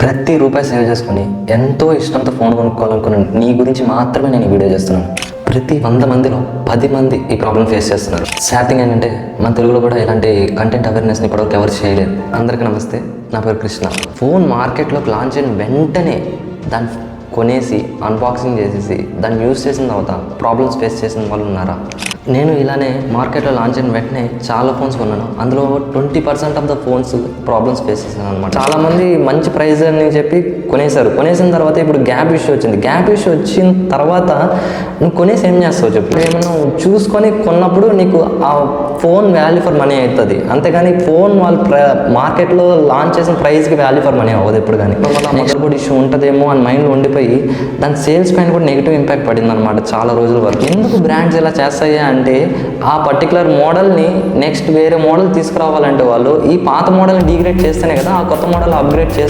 ప్రతి రూపాయి సేవ్ చేసుకొని ఎంతో ఇష్టంతో ఫోన్ కొనుక్కోవాలనుకున్నాను నీ గురించి మాత్రమే నేను ఈ వీడియో చేస్తున్నాను. ప్రతి వంద మందిలో పది మంది ఈ ప్రాబ్లం ఫేస్ చేస్తున్నారు. సాడ్ థింగ్ ఏంటంటే మన తెలుగులో కూడా ఇలాంటి కంటెంట్ అవేర్నెస్ని ఇప్పటివరకు ఎవరు చేయలేదు. అందరికీ నమస్తే నా పేరు కృష్ణ. ఫోన్ మార్కెట్లోకి లాంచ్ అయిన వెంటనే దాన్ని కొనేసి అన్బాక్సింగ్ చేసేసి దాన్ని యూస్ చేసిన తర్వాత ప్రాబ్లమ్స్ ఫేస్ చేసిన వాళ్ళు ఉన్నారా? నేను ఇలానే మార్కెట్లో లాంచ్ అయిన వెంటనే చాలా ఫోన్స్ కొన్నాను. అందులో twenty percent of the phones problems face చేశాను అనమాట చాలా మంది మంచి ప్రైస్ అని చెప్పి కొనేశారు. కొనేసిన తర్వాత ఇప్పుడు గ్యాప్ ఇష్యూ వచ్చింది. గ్యాప్ ఇష్యూ వచ్చిన తర్వాత నువ్వు కొనేసి ఏం చేస్తావు చెప్పు? ఏమన్నా చూసుకొని కొన్నప్పుడు నీకు ఆ ఫోన్ వాల్యూ ఫర్ మనీ అవుతుంది. అంతేగాని ఫోన్ వాళ్ళు ప్ర మార్కెట్లో లాంచ్ చేసిన ప్రైస్కి వాల్యూ ఫర్ మనీ అవ్వదు ఎప్పుడు కానీ. మదర్ బోర్డ్ ఇష్యూ ఉంటుందేమో అని మైండ్లో ఉండిపోయి దాని సేల్స్ పైన కూడా నెగిటివ్ ఇంపాక్ట్ పడింది అనమాట చాలా రోజుల వరకు. ఎందుకు బ్రాండ్స్ ఇలా చేస్తాయి అంటే ఆ పర్టికులర్ మోడల్ని నెక్స్ట్ వేరే మోడల్ తీసుకురావాలంటే వాళ్ళు ఈ పాత మోడల్ని డిగ్రేడ్ చేస్తేనే కదా ఆ కొత్త మోడల్ అప్గ్రేడ్ చేసి